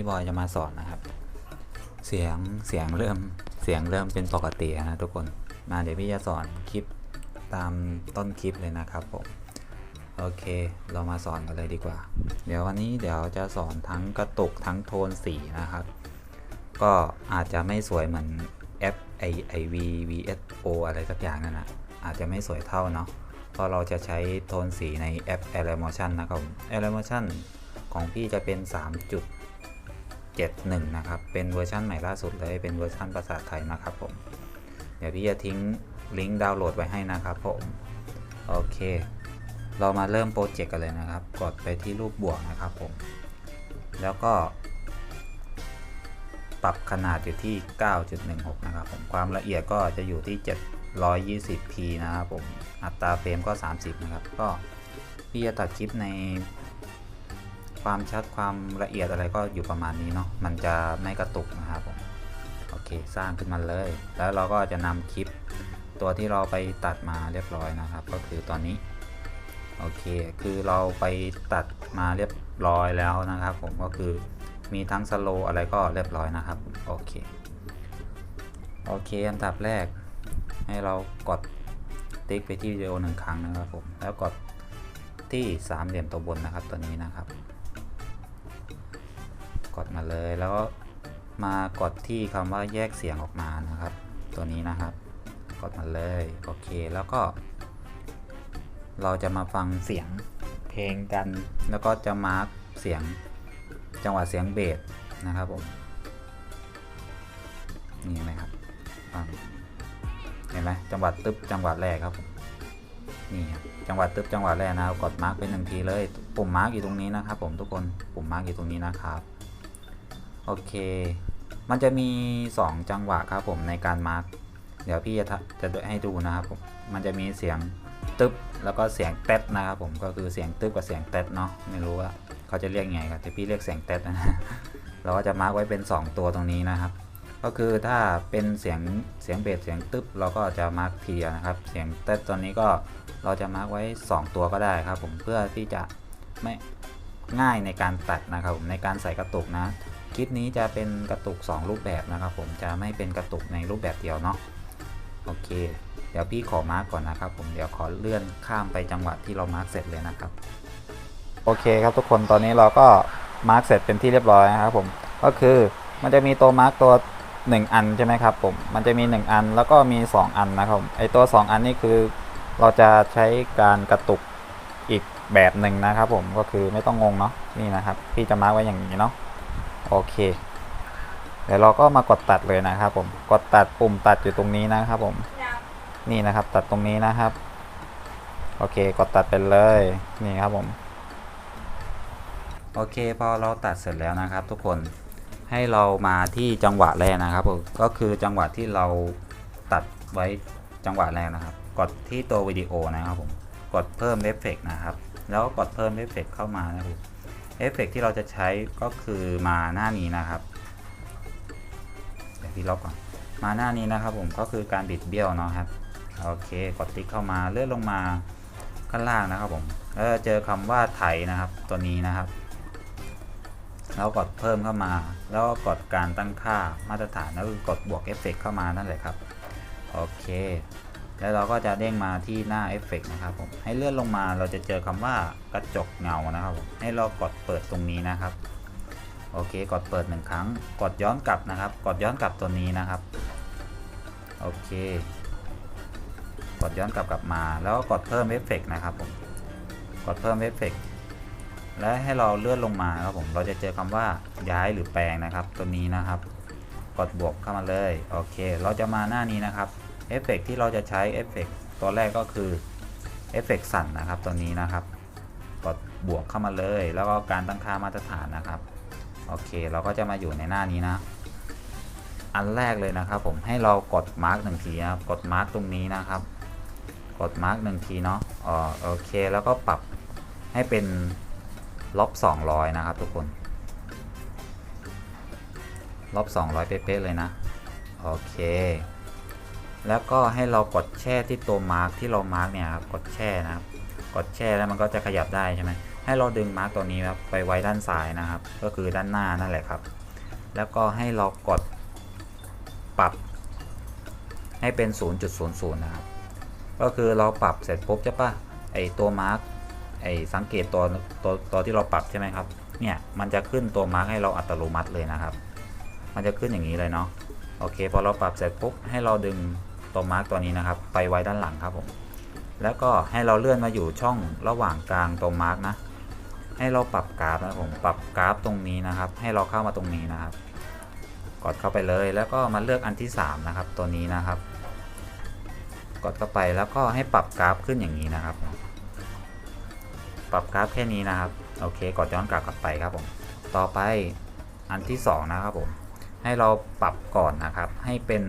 พี่บอยจะมาสอนนะครับ เสียงเสียงเริ่มเสียงเริ่มเป็นปกตินะทุกคนมาเดี๋ยวพี่จะสอนคลิปตามต้นคลิปเลยนะครับผมโอเค เรามาสอนกันเลยดีกว่า เดี๋ยววันนี้เดี๋ยวจะสอนทั้งกระตุกทั้งโทนสีนะครับ ก็อาจจะไม่สวยเหมือนแอปไอไอวีวีเอะไรสักอย่างนั่นนะอาจจะไม่สวยเท่าเนาะเพราะเราจะใช้โทนสีในแอป a i r m o t i o n นะครับ a i r m o t i o n ของพี่จะเป็น 3 จุด 3.71 นะครับ เป็นเวอร์ชันใหม่ล่าสุดเลย เป็นเวอร์ชันภาษาไทยนะครับผม เดี๋ยวพี่จะทิ้งลิงก์ดาวน์โหลดไว้ให้นะครับผม โอเค เรามาเริ่มโปรเจกต์กันเลยนะครับ กดไปที่รูปบวกนะครับผม แล้วก็ ปรับขนาดอยู่ที่ 9.16 นะครับผม ความละเอียดก็จะอยู่ที่ 720p นะครับผม อัตราเฟรมก็ 30 นะครับ ก็พี่จะตัดคลิปใน ความชัดความละเอียดอะไรก็อยู่ประมาณนี้เนาะมันจะไม่กระตุกนะครับผมโอเคสร้างขึ้นมาเลย แล้วเราก็จะนำคลิปตัวที่เราไปตัดมาเรียบร้อยนะครับ ก็คือตอนนี้โอเคคือเราไปตัดมาเรียบร้อยแล้วนะครับ ผมก็คือมีทั้งสโลอะไรก็เรียบร้อยนะครับโอเคโอเคอันดับแรก ให้เรากดติ๊กไปที่วิดีโอหนึ่งครั้งนะครับผมแล้วกดที่สามเหลี่ยมตัวบนนะครับตัวนี้นะครับ กดมาเลยแล้วมากดที่คำว่าแยกเสียงออกมานะครับ ตัวนี้นะครับ กดมาเลยโอเคแล้วก็ เราจะมาฟังเสียงเพลงกัน แล้วก็จะมาร์กเสียงจังหวะเสียงเบสนะครับผมนี่นไหมครับฟังเห็นไหมจังหวะตึ๊บจังหวะแรกครับผมนี่ครับจังหวะตึ๊บจังหวะแรกนะครับกดมาร์กเป็นหนึ่งทีเลยปุ่มมาร์กอยู่ตรงนี้นะครับ ผมทุกคนปุ่มมาร์กอยู่ตรงนี้นะครับ โอเค มันจะมี 2 จังหวะครับผมในการมาร์กเดี๋ยวพี่จะจะให้ดูนะครับผม มันจะมีเสียงตึ๊บแล้วก็เสียงเต๊ดนะครับผม ก็คือเสียงตึ๊บกับเสียงเต๊ดเนาะ ไม่รู้ว่าเขาจะเรียกไงครับแต่พี่เรียกเสียงเต๊ดนะ เราก็จะมาร์กไว้เป็น 2 ตัวตรงนี้นะครับ ก็คือถ้าเป็นเสียงเสียงเบสเสียงตึ๊บเราก็จะมาร์กทีเดียนะครับ เสียงเต๊ดตัวนี้ก็เราจะมาร์กไว้ 2 ตัวก็ได้ครับผม เพื่อที่จะไม่ง่ายในการตัดนะครับผมในการใส่กระตุกนะ ลิปนี้จะเป็นกระตุก 2 รูปแบบนะครับผมจะไม่เป็นกระตุกในรูปแบบเดียวเนาะโอเค เดี๋ยวพี่ขอมาร์กก่อนนะครับผมเดี๋ยวขอเลื่อนข้ามไปจังหวะที่เรามาร์กเสร็จเลยนะครับ โอเคครับทุกคนตอนนี้เราก็มาร์กเสร็จเป็นที่เรียบร้อยนะครับผมก็คือมันจะมีตัวมาร์กตัว 1 อันใช่ไหมครับผมมันจะมี 1 อันแล้วก็มี 2 อันนะครับผมไอตัว 2 อันนี้คือ เราจะใช้การกระตุกอีกแบบหนึ่งนะครับผมก็คือไม่ต้องงงเนาะนี่นะครับพี่จะมาร์กไว้อย่างนี้เนาะ โอเค เดี๋ยวเราก็มากดตัดเลยนะครับผมกดตัดปุ่มตัดอยู่ตรงนี้นะครับผมนี่นะครับตัดตรงนี้นะครับ โอเคกดตัดไปเลยนี่ครับผมโอเคพอเราตัดเสร็จแล้วนะครับ ทุกคนให้เรามาที่จังหวะแรกนะครับผมก็คือจังหวะที่เราตัดไว้จังหวะแรกนะครับ กดที่ตัววิดีโอนะครับผมกดเพิ่มเอฟเฟกนะครับ แล้วก็กดเพิ่มเอฟเฟกเข้ามานะครับ เอฟเฟกที่เราจะใช้ก็คือมาหน้านี้นะครับเดี๋ยวพี่ลบก่อนมาหน้านี้นะครับผมก็คือการบิดเบี้ยวเนาะครับโอเคกดติ๊กเข้ามาเลื่อนลงมาข้างล่างนะครับผมแล้วเจอคำว่าไถนะครับตัวนี้นะครับแล้วกดเพิ่มเข้ามา แล้วก็กดการตั้งค่ามาตรฐานแล้วคือกดบวกเอฟเฟกเข้ามานั่นแหละครับโอเค แล้วเราก็จะเด้งมาที่หน้าเอฟเฟกนะครับผมให้เลื่อนลงมาเราจะเจอคำว่ากระจกเงานะครับผมให้เรากดเปิดตรงนี้นะครับโอเค กดเปิดหนึ่งครั้ง กดย้อนกลับนะครับ กดย้อนกลับตัวนี้นะครับ โอเค กดย้อนกลับกลับมา แล้วก็กดเพิ่มเอฟเฟกนะครับผม กดเพิ่มเอฟเฟกและให้เราเลื่อนลงมาครับผม เราจะเจอคำว่าย้ายหรือแปลงนะครับ ตัวนี้นะครับ กดบวกเข้ามาเลย โอเค เราจะมาหน้านี้นะครับ เอฟเฟกที่เราจะใช้เอฟเฟกตัวแรกก็คือเอฟเฟกสั่นนะครับตัวนี้นะครับกดบวกเข้ามาเลย แล้วก็การตั้งค่ามาตรฐานนะครับ โอเค เราก็จะมาอยู่ในหน้านี้นะ อันแรกเลยนะครับ ผมให้เรากดมาร์กหนึ่งทีนะครับกดมาร์กตรงนี้นะครับ กดมาร์กหนึ่งทีเนาะอ๋อโอเค แล้วก็ปรับให้เป็นลบ200 นะครับ ทุกคนลบ200 เป๊ะๆเลยนะ โอเค แล้วก็ให้เรากดแช่ที่ตัวมาร์กที่เรามาร์กเนี่ยครับกดแช่นะครับ กดแช่แล้วมันก็จะขยับได้ใช่ไหมให้เราดึงมาร์กตัวนี้ครับไปไว้ด้านซ้ายนะครับ ก็คือด้านหน้านั่นแหละครับ แล้วก็ให้เรากดปรับให้เป็น 0.00 นะครับ ก็คือเราปรับเสร็จปุ๊บใช่ปะไอตัวมาร์กไอสังเกตตัวตัวตัวที่เราปรับใช่ไหมครับ เนี่ยมันจะขึ้นตัวมาร์กให้เราอัตโนมัติเลยนะครับ มันจะขึ้นอย่างนี้เลยเนาะ โอเคพอเราปรับเสร็จปุ๊บให้เราดึง ตัวมาร์กตัวนี้นะครับ ไปไว้ด้านหลังครับผม แล้วก็ให้เราเลื่อนมาอยู่ช่องระหว่างกลางตัวมาร์กนะ ให้เราปรับกราฟนะผมปรับกราฟตรงนี้นะครับ ให้เราเข้ามาตรงนี้นะครับ กดเข้าไปเลยแล้วก็มาเลือกอันที่ 3 นะครับ ตัวนี้นะครับ กดเข้าไปแล้วก็ให้ปรับกราฟขึ้นอย่างนี้นะครับ ปรับกราฟแค่นี้นะครับ โอเค กดย้อนกลับกลับไปครับผม ต่อไปอันที่ 2 นะครับผม ให้เราปรับก่อนนะครับ ให้เป็น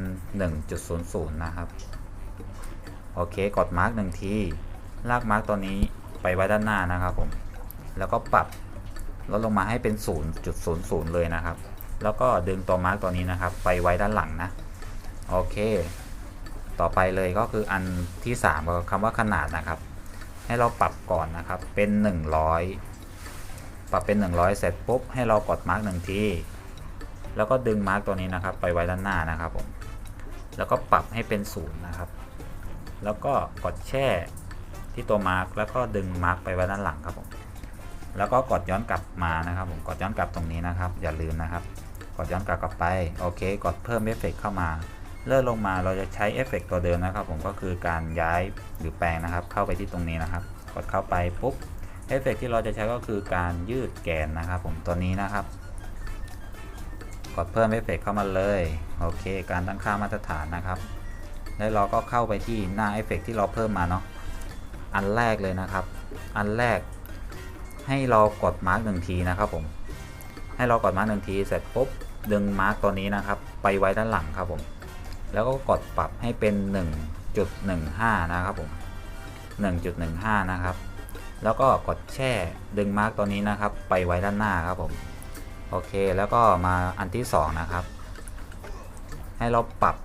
1.00 นะครับ โอเค กดมาร์กหนึ่งที ลากมาร์กตัวนี้ไปไว้ด้านหน้านะครับผม แล้วก็ปรับลดลงมาให้เป็น 0.00 เลยนะครับ แล้วก็ดึงตัวมาร์กตัวนี้นะครับ ไปไว้ด้านหลังนะ โอเค ต่อไปเลยก็คืออันที่3ก็คำว่าขนาดนะครับ ให้เราปรับก่อนนะครับ เป็น 100 ปรับเป็น 100 เสร็จปุ๊บ ให้เรากดมาร์กหนึ่งที แล้วก็ดึงมาร์กตัวนี้นะครับ ไปไว้ด้านหน้านะครับผมแล้วก็ปรับให้เป็นศูนย์นะครับ แล้วก็กดแช่ที่ตัวมาร์กแล้วก็ดึงมาร์กไปไว้ด้านหลังครับผมแล้วก็กดย้อนกลับมานะครับ ผมกดย้อนกลับตรงนี้นะครับ อย่าลืมนะครับ กดย้อนกลับกลับไปโอเค กดเพิ่มเอฟเฟกเข้ามาเลื่อนลงมาเราจะใช้เอฟเฟกตัวเดิมนะครับ ผมก็คือการย้ายหรือแปลงนะครับ เข้าไปที่ตรงนี้นะครับ กดเข้าไปปุ๊บเอฟเฟกที่เราจะใช้ก็คือการยืดแกนนะครับ ผมตัวนี้นะครับ กดเพิ่มเอฟเฟกเข้ามาเลย โอเค การตั้งค่ามาตรฐานนะครับ แล้วเราก็เข้าไปที่หน้าเอฟเฟกที่เราเพิ่มมาเนาะ อันแรกเลยนะครับ อันแรก ให้เรากดมาร์กหนึ่งทีนะครับผม ให้เรากดมาร์กหนึ่งทีเสร็จปุ๊บดึงมาร์กตัวนี้นะครับ ไปไว้ด้านหลังครับผม แล้วก็กดปรับให้เป็น 1.15 นะครับผม 1.15 นะครับ แล้วก็กดแช่ดึงมาร์กตัวนี้นะครับ ไปไว้ด้านหน้าครับผม โอเคแล้วก็มาอันที่ 2 นะครับ ให้เราปรับ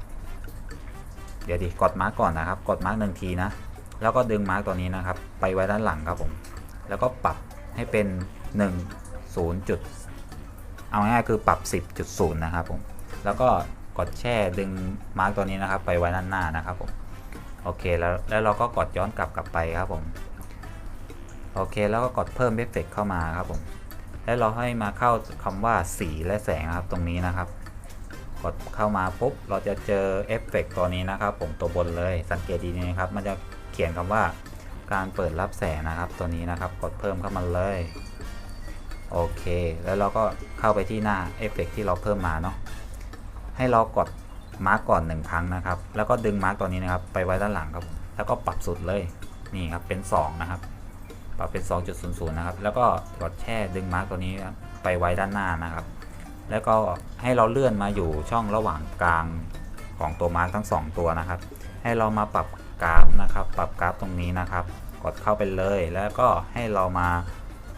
เดี๋ยวดิกดมาร์กก่อนนะครับ กดมาร์กหนึ่งทีนะ แล้วก็ดึงมาร์กตัวนี้นะครับ ไปไว้ด้านหลังครับผม แล้วก็ปรับให้เป็น1 0จุดเอาง่ายๆคือปรับ 10.0 นะครับผม แล้วก็กดแช่ดึงมาร์กตัวนี้นะครับ ไปไว้ด้านหน้านะครับผมโอเคแล้วแล้วเราก็กดย้อนกลับกลับไปครับผม โอเคแล้วก็กดเพิ่มเอฟเฟกเข้ามาครับผม แล้เราให้มาเข้าคำว่าสีและแสงนะครับตรงนี้นะครับ กดเข้ามาปุ๊บเราจะเจอเอฟเฟกตัวนี้นะครับ ผมตัวบนเลยสังเกตดีๆนะครับ มันจะเขียนคำว่าการเปิดรับแสงนะครับ ตัวนี้นะครับ กดเพิ่มเข้ามาเลยโอเค แล้วเราก็เข้าไปที่หน้าเอฟเฟกที่เราเพิ่มมาเนาะให้เรากดมาร์กก่อนหนึ่งครั้งนะครับ แล้วก็ดึงมาร์กตัวนี้นะครับ ไปไว้ด้านหลังครับ แล้วก็ปรับสุดเลย นี่ครับ เป็น 2 นะครับ ปรับเป็น 2.00 นะครับ แล้วก็กดแช่ดึงมาร์กตัวนี้ไปไว้ด้านหน้านะครับ แล้วก็ให้เราเลื่อนมาอยู่ช่องระหว่างกลางของตัวมาร์กทั้ง 2 ตัวนะครับ ให้เรามาปรับกราฟนะครับ ปรับกราฟตรงนี้นะครับ กดเข้าไปเลย แล้วก็ให้เรามา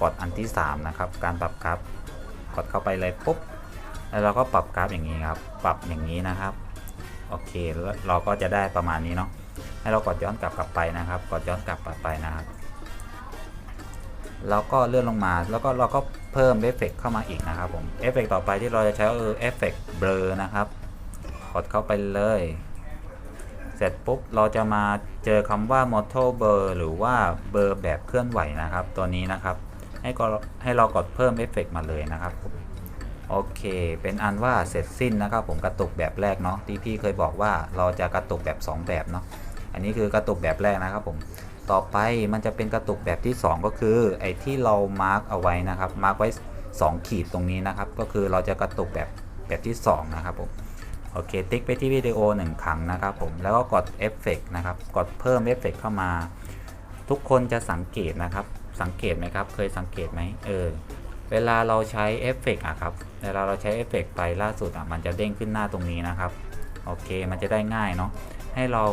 กดอันที่ 3 นะครับ การปรับกราฟ กดเข้าไปเลยปุ๊บ แล้วเราก็ปรับกราฟอย่างนี้ครับ ปรับอย่างนี้นะครับ โอเค แล้วเราก็จะได้ประมาณนี้เนาะ ให้เรากดย้อนกลับกลับไปนะครับ กดย้อนกลับกลับไปนะครับ แล้วก็เลื่อนลงมา แล้วก็เราก็เพิ่มเอฟเฟกเข้ามาอีกนะครับผมเอฟเฟกต่อไปที่เราจะใช้ก็คือเอฟเฟกเบลอนะครับ กดเข้าไปเลย เสร็จปุ๊บเราจะมาเจอคำว่า moto blur หรือว่าเบอร์แบบเคลื่อนไหวนะครับ ตัวนี้นะครับ ให้ก็ให้เรากดเพิ่มเอฟเฟกมาเลยนะครับโอเค เป็นอันว่าเสร็จสิ้นนะครับ ผมกระตุกแบบแรกเนาะที่พี่เคยบอกว่าเราจะกระตุกแบบ 2 แบบเนาะ อันนี้คือกระตุกแบบแรกนะครับผม ต่อไปมันจะเป็นกระตุกแบบที่ 2 ก็คือไอ้ที่เรามาร์กเอาไว้นะครับมาร์กไว้ 2 ขีดตรงนี้นะครับ ก็คือเราจะกระตุกแบบแบบที่ 2 นะครับผมโอเค ติ๊กไปที่วิดีโอ 1 ครั้งนะครับผมแล้วก็กดเอฟเฟกนะครับ กดเพิ่มเอฟเฟกเข้ามา ทุกคนจะสังเกตนะครับ สังเกตไหมครับ เคยสังเกตไหมเออเวลาเราใช้เอฟเฟกอะครับเวลาเราใช้เอฟเฟกไปล่าสุดอะมันจะเด้งขึ้นหน้าตรงนี้นะครับโอเค มันจะได้ง่ายเนาะให้เรา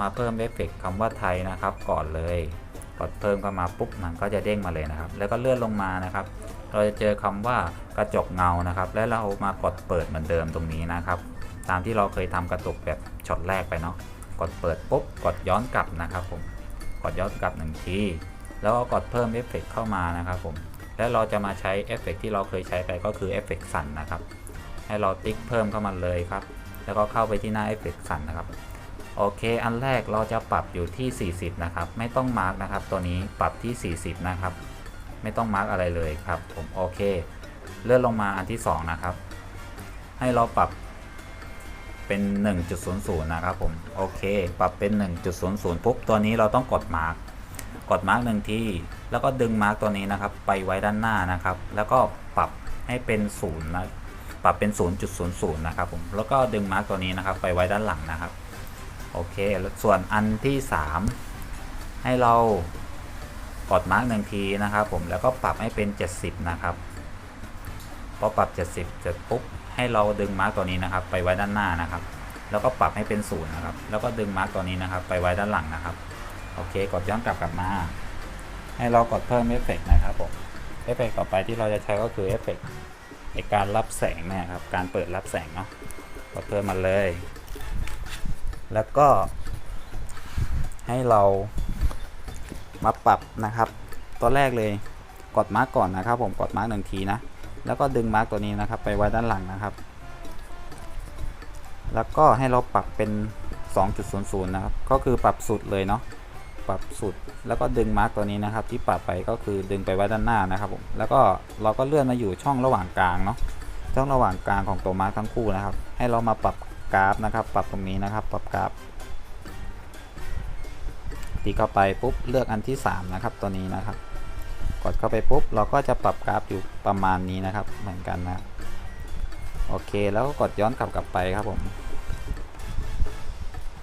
มาเพิ่มเอฟเฟกต์คำว่าไทยนะครับ ก่อนเลยกดเพิ่มเข้ามาปุ๊บมันก็จะเด้งมาเลยนะครับ แล้วก็เลื่อนลงมานะครับ เราจะเจอคำว่ากระจกเงานะครับ และเรามากดเปิดเหมือนเดิมตรงนี้นะครับ ตามที่เราเคยทำกระตุกแบบช็อตแรกไปเนาะกดเปิดปุ๊บกดย้อนกลับนะครับ ผมกดย้อนกลับหนึ่งทีแล้วก็กดเพิ่มเอฟเฟกเข้ามานะครับผมแล้วเราจะมาใช้เอฟเฟกที่เราเคยใช้ไปก็คือเอฟเฟกสั่นนะครับ ให้เราติ๊กเพิ่มเข้ามาเลยครับ แล้วก็เข้าไปที่หน้าเอฟเฟกสั่นนะครับ โอเค อันแรกเราจะปรับอยู่ที่ 40 นะครับ ไม่ต้องมาร์กนะครับ ตัวนี้ปรับที่ 40 นะครับ ไม่ต้องมาร์กอะไรเลยครับ ผมโอเค เลื่อนลงมาอันที่ 2 นะครับ ให้เราปรับเป็น 1.00 นะครับผม โอเค ปรับเป็น 1.00 ปุ๊บ ตัวนี้เราต้องกดมาร์กกดมาร์กหนึ่งที่แล้วก็ดึงมาร์กตัวนี้นะครับ ไปไว้ด้านหน้านะครับ แล้วก็ปรับให้เป็น0นะ ปรับเป็น 0.00 นะครับผม แล้วก็ดึงมาร์กตัวนี้นะครับ ไปไว้ด้านหลังนะครับ โอเคแล้วส่วนอันที่ 3 ให้เรากดมาร์กหนึ่งทีนะครับผมแล้วก็ปรับให้เป็น 70 นะครับพอปรับ 70 เสร็จปุ๊บให้เราดึงมาร์กตัวนี้นะครับ ไปไว้ด้านหน้านะครับ แล้วก็ปรับให้เป็นศูนย์นะครับ แล้วก็ดึงมาร์กตัวนี้นะครับ ไปไว้ด้านหลังนะครับ โอเค กดย้อนกลับกลับมา ให้เรากดเพิ่มเอฟเฟกต์นะครับผมเอฟเฟกต์ต่อไปที่เราจะใช้ก็คือเอฟเฟกต์ในการรับแสงเนะครับ การเปิดรับแสงเนาะ กดเพิ่มมาเลย แล้วก็ ให้เรามาปรับนะครับตัวแรกเลยกดมาร์กก่อนนะครับ ผมกดมาร์กหนึ่งทีนะ แล้วก็ดึงมาร์กตัวนี้นะครับ ไปไว้ด้านหลังนะครับ แล้วก็ให้เราปรับเป็น 2.00 นะครับ ก็คือปรับสุดเลยเนาะปรับสุดแล้วก็ดึงมาร์กตัวนี้นะครับ ที่ปรับไปก็คือดึงไปไว้ด้านหน้านะครับผมแล้วก็เราก็เลื่อนมาอยู่ช่องระหว่างกลางเนาะช่องระหว่างกลางของตัวมาร์กทั้งคู่นะครับ ให้เรามาปรับ กราฟนะครับ ปรับตรงนี้นะครับ ปรับกราฟตีเข้าไปปุ๊บเลือกอันที่ 3 นะครับ ตัวนี้นะครับ กดเข้าไปปุ๊บ เราก็จะปรับกราฟอยู่ประมาณนี้นะครับ เหมือนกันนะโอเคแล้วก็กดย้อนกลับกลับไปครับผม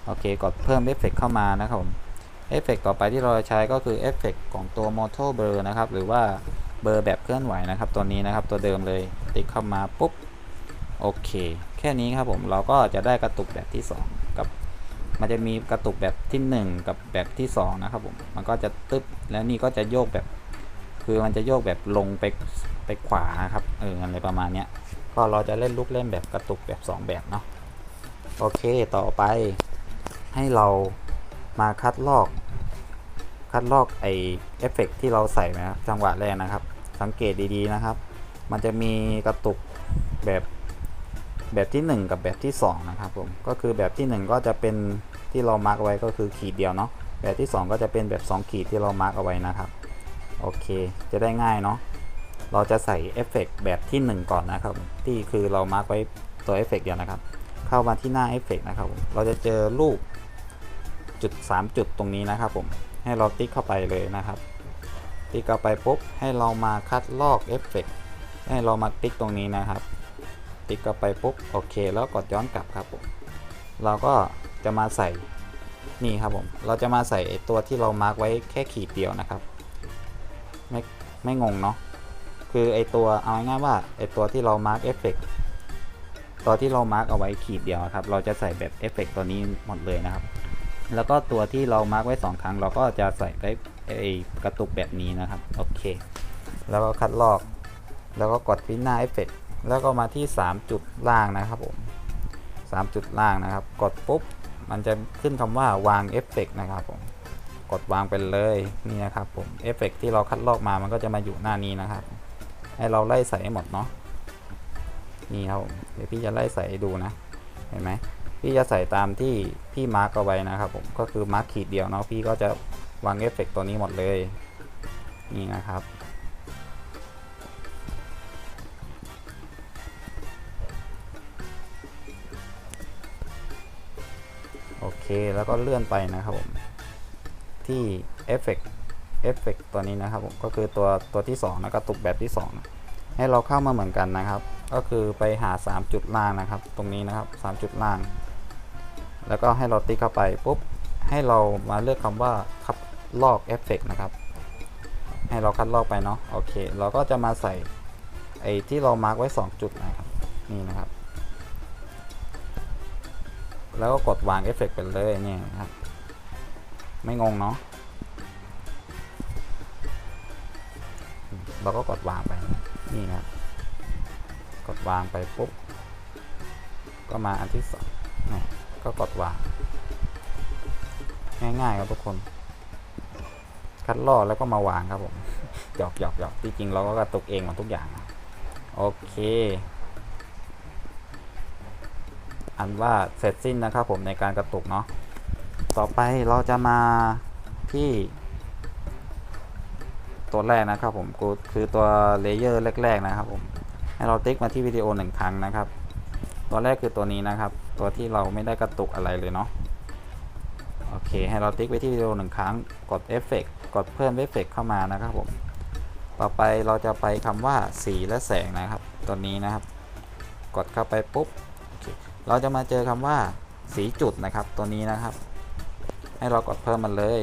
โอเคกดเพิ่มเอฟเฟกเข้ามานะครับผมเอฟเฟกต่อไปที่เราจะใช้ก็คือเอฟเฟกของตัว Moto Blur นะครับ หรือว่าเบอร์แบบเคลื่อนไหวนะครับ ตัวนี้นะครับตัวเดิมเลย ติ๊กเข้ามาปุ๊บ โอเค แค่นี้ครับผมเราก็จะได้กระตุกแบบที่ 2 กับ มันจะมีกระตุกแบบที่ 1 กับแบบที่ 2 นะครับผม มันก็จะตึ๊บแล้วนี่ก็จะโยกแบบ คือมันจะโยกแบบลงไปไปขวาครับเอออะไรประมาณเนี้ยก็เราจะเล่นลูกเล่นแบบกระตุกแบบ 2 แบบเนาะโอเคต่อไปให้เรามาคัดลอก คัดลอกไอเอฟเฟกที่เราใส่นะครับจังหวะแรกนะครับ สังเกตดีๆนะครับ มันจะมีกระตุกแบบ แบบที่ 1 กับแบบที่ 2 นะครับผมก็คือแบบที่ 1 ก็จะเป็นที่เรามาร์กไว้ก็คือขีดเดียวเนาะแบบที่ 2 ก็จะเป็นแบบ 2 ขีดที่เรามาร์กเอาไว้นะครับโอเค จะได้ง่ายเนาะเราจะใส่เอฟเฟกแบบที่ 1 ก่อนนะครับ ที่คือเรามาร์กไว้ตัวเอฟเฟกเดียวนะครับ เข้ามาที่หน้าเอฟเฟกนะครับผมเราจะเจอรูปจุด 3 จุดตรงนี้นะครับผมให้เราติ๊กเข้าไปเลยนะครับ ติ๊กเข้าไปปุ๊บให้เรามาคัดลอกเอฟเฟกให้เรามาติ๊กตรงนี้นะครับ ติ๊กเข้าไปปุ๊บโอเค แล้วกดย้อนกลับครับผมเราก็จะมาใส่นี่ครับผมเราจะมาใส่ตัวที่เรามาร์กไว้แค่ขีดเดียวนะครับ ไม่ไม่งงเนาะคือไอตัวเอาง่ายๆว่าไอตัวที่เรามาร์กเอฟเฟกตัวที่เรามาร์กเอาไว้ขีดเดียวครับ เราจะใส่แบบเอฟเฟกตัวนี้หมดเลยนะครับ แล้วก็ตัวที่เรามาร์กไว้ 2 ครั้ง เราก็จะใส่ได้ไอกระตุกแบบนี้นะครับโอเค แล้วก็คัดลอก แล้วก็กดที่หน้าเอฟเฟก แล้วก็มาที่ 3 จุดล่างนะครับผม3จุดล่างนะครับ กดปุ๊บ มันจะขึ้นคำว่าวางเอฟเฟกนะครับผม กดวางไปเลยนี่นะครับผมเอฟเฟกที่เราคัดลอกมามันก็จะมาอยู่หน้านี้นะครับ ให้เราไล่ใส่ให้หมดเนาะนี่ครับเดี๋ยวพี่จะไล่ใส่ให้ดูนะ เห็นไหมพี่จะใส่ตามที่พี่มาร์กเอาไว้นะครับผมก็คือมาร์กขีดเดียวเนาะพี่ก็จะวางเอฟเฟกตัวนี้หมดเลย นี่นะครับ เคแล้วก็เลื่อนไปนะครับผมที่เอฟเฟกเอฟเฟกตัวนี้นะครับผมก็คือตัวตัวที่2นะกระตุกแบบที่2นะให้เราเข้ามาเหมือนกันนะครับ ก็คือไปหา 3 จุดล่างนะครับ ตรงนี้นะครับ 3 จุดล่าง แล้วก็ให้เราติ๊กเข้าไปปุ๊บให้เรามาเลือกคำว่าคัดลอกเอฟเฟกนะครับ ให้เราคัดลอกไปเนาะโอเค เราก็จะมาใส่ไอ้ที่เรามาร์กไว้ 2 จุดนะครับนี่นะครับ แล้วก็กดวางเอฟเฟกไปเลยนี่ครับ ไม่งงเนาะเราก็กดวางไปนี่นะครับ กดวางไปปุ๊บ ก็มาอันที่สองนะก็กดวาง ง่ายๆครับทุกคน คัดลอกแล้วก็มาวางครับผมหยอกหยอกหยอกที่จริงเราก็กระตุกเองหมดทุกอย่าง โอเค อันว่าเสร็จสิ้นนะครับผมในการกระตุกเนาะต่อไปเราจะมาที่ ตัวแรกนะครับผมกูคือตัวเลเยอร์แรก ๆ นะครับผมให้เราติ๊กมาที่วิดีโอหนึ่งครั้งนะครับตัวแรกคือตัวนี้นะครับ ตัวที่เราไม่ได้กระตุกอะไรเลยเนาะโอเค ให้เราติ๊กไปที่วิดีโอหนึ่งครั้ง กดเอฟเฟกกดเพิ่มเอฟเฟกเข้ามานะครับผมต่อไปเราจะไปคำว่าสีและแสงนะครับ ตัวนี้นะครับ กดเข้าไปปุ๊บ เราจะมาเจอคำว่าสีจุดนะครับตัวนี้นะครับ ให้เรากดเพิ่มมันเลย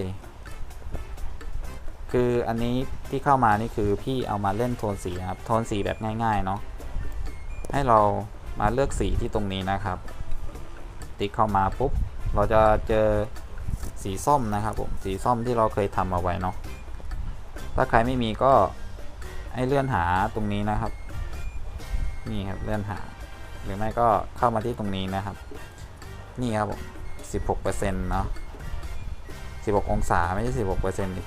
คืออันนี้ที่เข้ามานี่คือพี่เอามาเล่นโทนสีนะครับโทนสีแบบง่ายๆเนาะให้เรามาเลือกสีที่ตรงนี้นะครับ ติ๊กเข้ามาปุ๊บเราจะเจอสีส้มนะครับผมสีส้มที่เราเคยทำเอาไว้เนาะถ้าใครไม่มีก็ให้เลื่อนหาตรงนี้นะครับ นี่ครับเลื่อนหา หรือไม่ก็เข้ามาที่ตรงนี้นะครับ นี่ครับผม16%เนาะ16 องศาไม่ใช่16%ดิ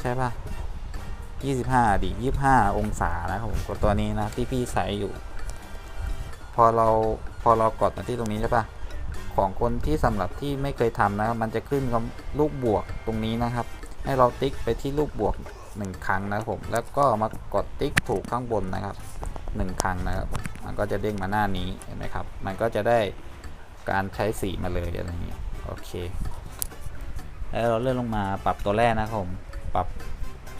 ใช่ปะ25ดิ25 องศานะครับผมกดตัวนี้นะที่พี่ใส่อยู่ พอเราพอเรากดมาที่ตรงนี้ใช่ปะของคนที่สำหรับที่ไม่เคยทำนะครับมันจะขึ้นกับลูกบวกตรงนี้นะครับ ให้เราติ๊กไปที่ลูกบวกหนึ่งครั้งนะครับผมแล้วก็มากดติ๊กถูกข้างบนนะครับหนึ่งครั้งนะครับผ มันก็จะเด้งมาหน้านี้เห็นไหมครับ มันก็จะได้การใช้สีมาเลยอะไรอย่างนี้โอเค แล้วเราเลื่อนลงมาปรับตัวแรกนะครับผมปรับ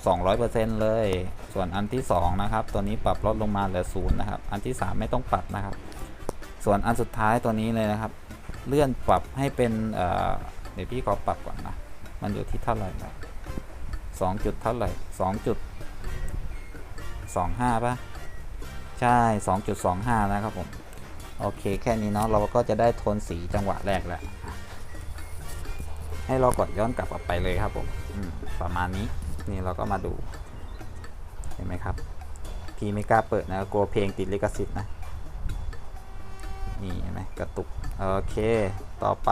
200%เลย ส่วนอันที่ 2 นะครับ ตัวนี้ปรับลดลงมาเหลือศูนย์นะครับ อันที่ 3 ไม่ต้องปรับนะครับ ส่วนอันสุดท้ายตัวนี้เลยนะครับ เลื่อนปรับให้เป็นเเดี๋ยวพี่ขอปรับก่อนนะ มันอยู่ที่เท่าไหร่นะสองจุดเท่าไหร่สองจุดสองห้าป่ะ ใช่ 2.25 นะครับผม โอเคแค่นี้เนาะเราก็จะได้โทนสีจังหวะแรกแล้ว ให้เรากดย้อนกลับออกไปเลยครับผมมประมาณนี้นี่เราก็มาดู เห็นไหมครับ พี่ไม่กล้าเปิดนะกลัวเพลงติดลิขสิทธิ์นะ นี่เห็นไหมกระตุก โอเค ต่อไป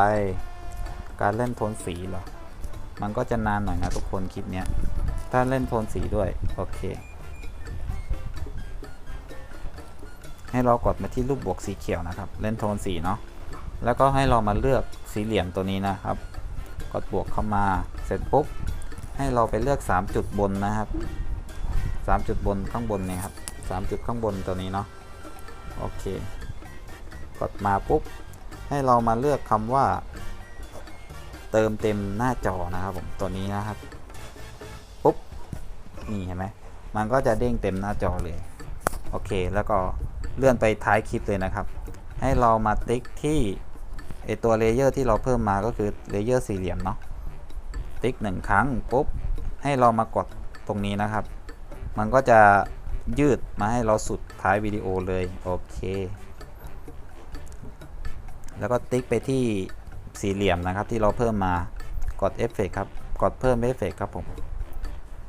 การเล่นโทนสีเหรอ มันก็จะนานหน่อยนะทุกคนคลิปนี้ถ้าเล่นโทนสีด้วย โอเค ให้เรากดมาที่รูปบวกสีเขียวนะครับ เล่นโทนสีเนาะแล้วก็ให้เรามาเลือกสีเหลี่ยมตัวนี้นะครับ กดบวกเข้ามาเสร็จปุ๊บ ให้เราไปเลือก 3 จุดบนนะครับ 3 จุดบนข้างบนนี่ครับ3จุดข้างบนตัวนี้เนาะโอเค กดมาปุ๊บ ให้เรามาเลือกคำว่า เติมเต็มหน้าจอนะครับผมตัวนี้นะครับปุ๊บนี่เห็นไหมมันก็จะเด้งเต็มหน้าจอเลย โอเคแล้วก็ เลื่อนไปท้ายคลิปเลยนะครับ ให้เรามาติ๊กที่ไอตัวเลเยอร์ที่เราเพิ่มมาก็คือเลเยอร์สี่เหลี่ยมเนาะติ๊กหนึ่งครั้งปุ๊บให้เรามากดตรงนี้นะครับ มันก็จะยืดมาให้เราสุดท้ายวิดีโอเลยโอเค แล้วก็ติ๊กไปที่สี่เหลี่ยมนะครับที่เราเพิ่มมากดเอฟเฟกครับ กดเพิ่มเอฟเฟกครับผม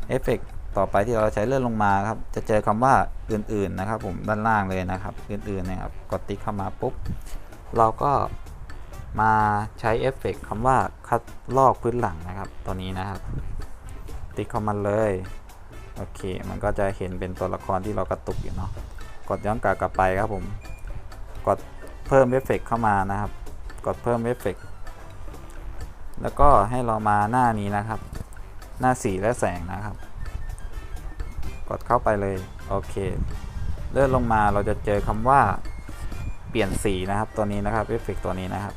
เอฟเฟก ต่อไปที่เราใช้เลื่อนลงมาครับ จะเจอคำว่าอื่นๆนะครับ ผมด้านล่างเลยนะครับ อื่นๆนะครับ กดติ๊กเข้ามาปุ๊บ เราก็มาใช้เอฟเฟกคำว่าคัดลอกพื้นหลังนะครับ ตัวนี้นะครับ ติ๊กเข้ามาเลย โอเค มันก็จะเห็นเป็นตัวละครที่เรากระตุกอยู่เนาะ กดย้อนกลับกลับไปครับผม กดเพิ่มเอฟเฟกเข้ามานะครับ กดเพิ่มเอฟเฟกแล้วก็ให้เรามาหน้านี้นะครับ หน้าสีและแสงนะครับ กดเข้าไปเลยโอเค เลื่อนลงมาเราจะเจอคำว่าเปลี่ยนสีนะครับตัวนี้นะครับเอฟเฟกตัวนี้นะครับ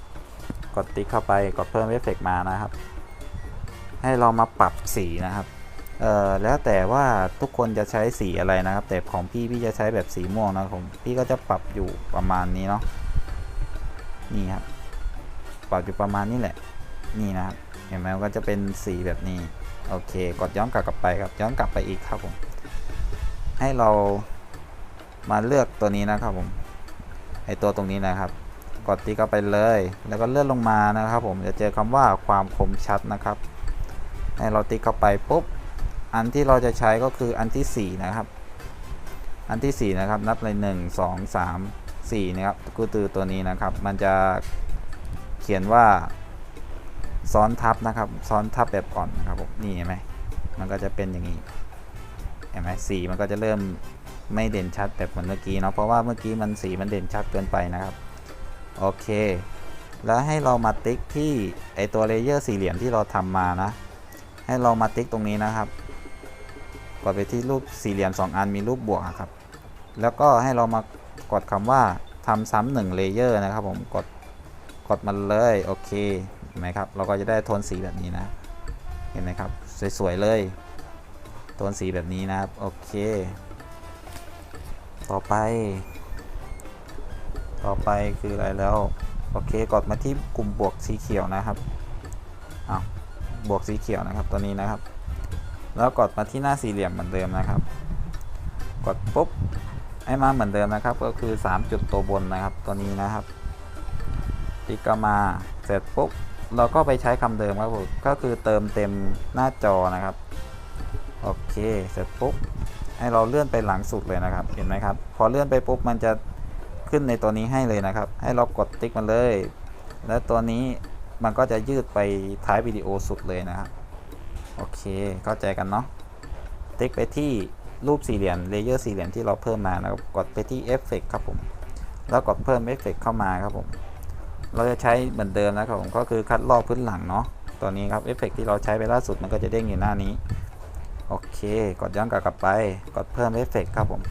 กดติ๊กเข้าไปกดเพิ่มเอฟเฟกมานะครับ ให้เรามาปรับสีนะครับเอ่อแล้วแต่ว่าทุกคนจะใช้สีอะไรนะครับ แต่ของพี่พี่จะใช้แบบสีม่วงนะผมพี่ก็จะปรับอยู่ประมาณนี้เนาะนี่ครับปรับอยู่ประมาณนี้แหละ นี่นะครับเห็นไหมก็จะเป็นสีแบบนี้โอเค กดย้อนกลับกลับไปครับย้อนกลับไปอีกครับผม ให้เรามาเลือกตัวนี้นะครับผมไอตัวตรงนี้นะครับ กดติ๊กเข้าไปเลย แล้วก็เลื่อนลงมานะครับ ผมจะเจอคำว่าความคมชัดนะครับ ให้เราติ๊กเข้าไปปุ๊บอันที่เราจะใช้ก็คืออันที่ 4 นะครับ อันที่ 4 นะครับ นับเลย1 2 3 4 นะครับก็คือตัวนี้นะครับ มันจะเขียนว่าซ้อนทับนะครับ ซ้อนทับแบบอ่อนนะครับผมนี่เห็นไหมมันก็จะเป็นอย่างนี้ ห็นไหมสีมันก็จะเริ่มไม่เด่นชัดแบบเหมือนเมื่อกี้เนาะเพราะว่าเมื่อกี้มันสีมันเด่นชัดเกินไปนะครับโอเค แล้วให้เรามาติ๊กที่ไอตัวเลเยอร์สี่เหลี่ยมที่เราทำมานะ ให้เรามาติ๊กตรงนี้นะครับกดไปที่รูปสี่เหลี่ยม 2 อันมีรูปบวกครับ แล้วก็ให้เรามากดคำว่าทำซ้ำหนึ่งเลเยอร์นะครับผมกดกดมันเลยโอเคเห็นไหมครับ เราก็จะได้โทนสีแบบนี้นะ เห็นไหมครับ สวย ๆ เลย โทนสีแบบนี้นะครับ โอเค ต่อไป ต่อไปคืออะไรแล้ว โอเค กดมาที่กลุ่มบวกสีเขียวนะครับอ้าวบวกสีเขียวนะครับ ตัวนี้นะครับ แล้วกดมาที่หน้าสี่เหลี่ยมเหมือนเดิมนะครับ กดปุ๊บให้มาเหมือนเดิมนะครับ ก็คือ 3 จุดตัวบนนะครับ ตัวนี้นะครับติ๊กก็มาเสร็จปุ๊บเราก็ไปใช้คำเดิมครับผมก็คือเติมเต็มหน้าจอนะครับ โอเคเสร็จปุ๊บให้เราเลื่อนไปหลังสุดเลยนะครับ เห็นไหมครับ พอเลื่อนไปปุ๊บมันจะขึ้นในตัวนี้ให้เลยนะครับ ให้เรากดติ๊กมันเลย และตัวนี้มันก็จะยืดไปท้ายวิดีโอสุดเลยนะครับ โอเค เข้าใจกันเนาะ ติ๊กไปที่รูปสี่เหลี่ยม เลเยอร์สี่เหลี่ยมที่เราเพิ่มมานะครับ กดไปที่เอฟเฟกครับผม แล้วกดเพิ่มเอฟเฟกเข้ามาครับผม เราจะใช้เหมือนเดิมนะครับผม ก็คือคัดลอกพื้นหลังเนาะ ตัวนี้ครับ เอฟเฟกที่เราใช้ไปล่าสุดมันก็จะเด้งอยู่หน้านี้ โอเค กดย้อนกลับกลับไป กดเพิ่มเอฟเฟกครับผม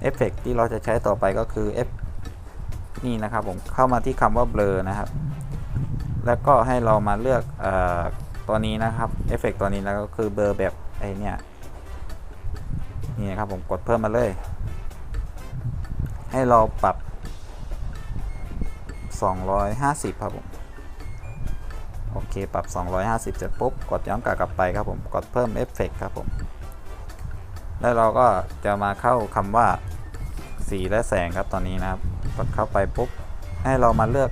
เอฟเฟกที่เราจะใช้ต่อไปก็คือเอฟนี่นะครับผมเข้ามาที่คำว่าเบลอนะครับ แล้วก็ให้เรามาเลือกเออตัวนี้นะครับ เอฟเฟกตัวนี้แล้วก็คือเบลอแบบไอเนี่ยนี่นะครับผมกดเพิ่มมาเลย ให้เราปรับ 250 ครับผม โอเค ปรับ 250 เสร็จปุ๊บ กดย้อนกลับกลับไปครับผม กดเพิ่มเอฟเฟกครับผม แล้วเราก็จะมาเข้าคำว่า สีและแสงครับตอนนี้นะครับ กดเข้าไปปุ๊บ ให้เรามาเลือก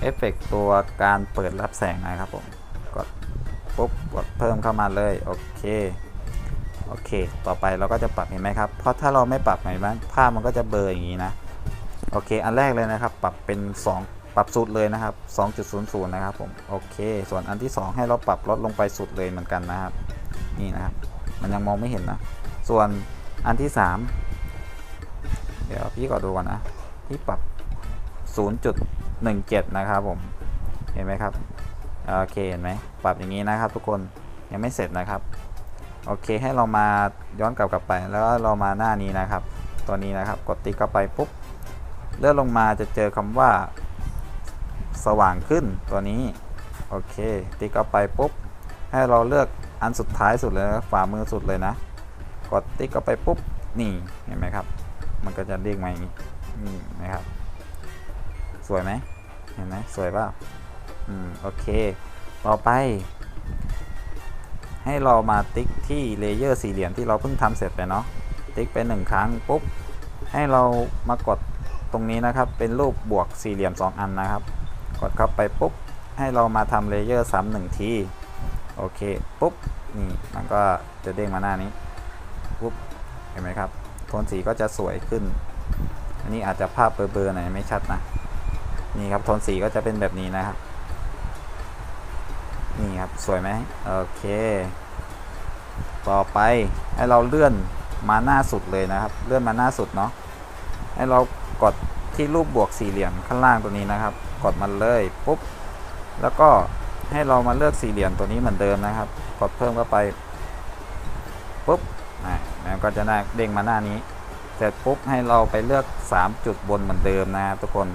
เอฟเฟกตัวการเปิดรับแสงนะครับผม กดปุ๊บ กดเพิ่มเข้ามาเลย โอเค โอเค ต่อไปเราก็จะปรับเห็นไหมครับ เพราะถ้าเราไม่ปรับเห็นไหมภาพมันก็จะเบลออย่างนี้นะ โอเค อันแรกเลยนะครับ ปรับเป็น 2 ปรับสุดเลยนะครับ 2.00 นะครับผม โอเค ส่วนอันที่ 2 ให้เราปรับลดลงไปสุดเลยเหมือนกันนะครับ นี่นะครับ มันยังมองไม่เห็นนะ ส่วนอันที่ 3 เดี๋ยวพี่ก็ดูก่อนนะ ที่ปรับ 0.17 นะครับผม เห็นไหมครับ โอเค เห็นไหม ปรับอย่างนี้นะครับทุกคน ยังไม่เสร็จนะครับ โอเค ให้เรามาย้อนกลับกลับไป แล้วเรามาหน้านี้นะครับ ตัวนี้นะครับ กดติ๊กเข้าไปปุ๊บ เลื่อนลงมาจะเจอคำว่า สว่างขึ้นตัวนี้ โอเค ติ๊กเข้าไปปุ๊บ ให้เราเลือกอันสุดท้ายสุดเลยฝ่ามือสุดเลยนะ กดติ๊กเข้าไปปุ๊บ นี่เห็นไหมครับ มันก็จะเด้งมาอย่างนี้นี่นะครับ สวยไหมเห็นไหมสวยเปล่าอืมโอเค ต่อไป ให้เรามาติ๊กที่เลเยอร์สี่เหลี่ยมที่เราเพิ่งทำเสร็จไปเนาะติ๊กไปหนึ่งครั้งปุ๊บให้เรามากดตรงนี้นะครับ เป็นรูปบวกสี่เหลี่ยม 2 อันนะครับ กดเข้าไปปุ๊บ ให้เรามาทำเลเยอร์ซ้ำหนึ่งที โอเค ปุ๊บ นี่ มันก็จะเด้งมาหน้านี้ ปุ๊บ เห็นไหมครับ โทนสีก็จะสวยขึ้น อันนี้อาจจะภาพเบลอๆหน่อยไม่ชัดนะ นี่ครับ โทนสีก็จะเป็นแบบนี้นะครับ นี่ครับ สวยไหมโอเค ต่อไปให้เราเลื่อนมาหน้าสุดเลยนะครับ เลื่อนมาหน้าสุดเนาะ ให้เรากด ที่รูปบวกสี่เหลี่ยมข้างล่างตัวนี้นะครับ กดมันเลยปุ๊บแล้วก็ให้เรามาเลือกสี่เหลี่ยมตัวนี้เหมือนเดิมนะครับ กดเพิ่มเข้าไปปุ๊บนะแล้วก็จะได้เด้งมาหน้านี้ เสร็จปุ๊บให้เราไปเลือก 3 จุดบนเหมือนเดิมนะครับทุกคน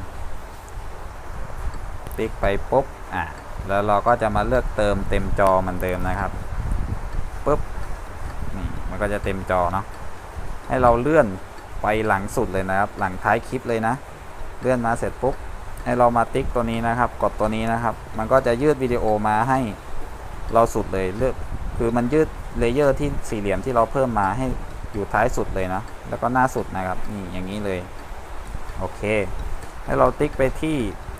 ติ๊กไปปุ๊บอะแล้วเราก็จะมาเลือกเติมเต็มจอเหมือนเดิมนะครับปุ๊บนี่มันก็จะเต็มจอเนาะให้เราเลื่อนไปหลังสุดเลยนะครับ หลังท้ายคลิปเลยนะ เลื่อนมาเสร็จปุ๊บให้เรามาติ๊กตัวนี้นะครับ กดตัวนี้นะครับ มันก็จะยืดวิดีโอมาให้เราสุดเลยเลือกคือมันยืดเลเยอร์ที่สี่เหลี่ยมที่เราเพิ่มมาให้อยู่ท้ายสุดเลยนะ แล้วก็หน้าสุดนะครับนี่อย่างนี้เลยโอเค ให้เราติ๊กไปที่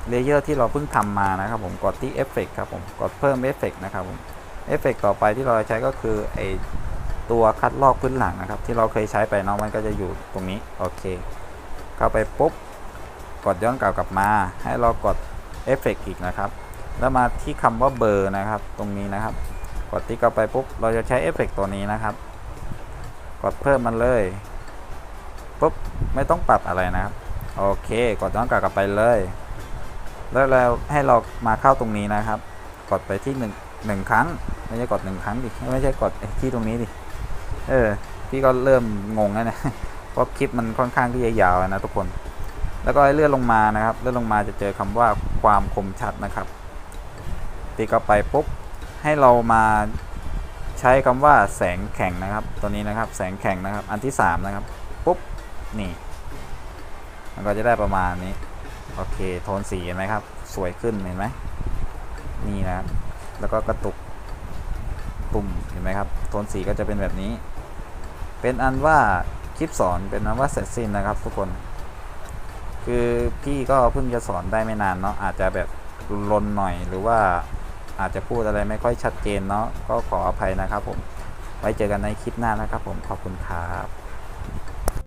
เลเยอร์ที่เราเพิ่งทำมานะครับผมกดที่เอฟเฟกครับผมกดเพิ่มเอฟเฟกนะครับผมเอฟเฟกต่อไปที่เราจะใช้ก็คือไอตัวคัดลอกพื้นหลังนะครับ ที่เราเคยใช้ไปเนาะมันก็จะอยู่ตรงนี้โอเค เข้าไปปุ๊บ กดย้อนกลับกลับมา ให้เรากดเอฟเฟกอีกนะครับ แล้วมาที่คำว่าเบอร์นะครับ ตรงนี้นะครับ กดติ๊กเข้าไปปุ๊บ เราจะใช้เอฟเฟกต์ตัวนี้นะครับ กดเพิ่มมันเลยปุ๊บไม่ต้องปรับอะไรนะครับ โอเค กดย้อนกลับกลับไปเลย แล้วเราให้เรามาเข้าตรงนี้นะครับ กดไปที่หนึ่งหนึ่งครั้ง ไม่ใช่กดหนึ่งครั้งดิไม่ใช่กดที่ตรงนี้ดิเออพี่ก็เริ่มงงแล้วนะเพราะคลิปมันค่อนข้างที่จะยาวนะทุกคน แล้วก็ให้เลื่อนลงมานะครับเลื่อนลงมาจะเจอคำว่าความคมชัดนะครับตีเข้าไปปุ๊บให้เรามาใช้คำว่าแสงแข็งนะครับ ตัวนี้นะครับแสงแข็งนะครับ อันที่สามนะครับปุ๊บนี่มันก็จะได้ประมาณนี้ โอเค โทนสีเห็นไหมครับ สวยขึ้นเห็นไหมนี่นะครับแล้วก็กระตุกปุ่มเห็นไหมครับ โทนสีก็จะเป็นแบบนี้ เป็นอันว่าคลิปสอนเป็นอันว่าเสร็จสิ้นนะครับทุกคน คือพี่ก็เพิ่งจะสอนได้ไม่นานเนาะอาจจะแบบลนหน่อยหรือว่าอาจจะพูดอะไรไม่ค่อยชัดเจนเนาะก็ขออภัยนะครับผม ไว้เจอกันในคลิปหน้านะครับผมขอบคุณครับ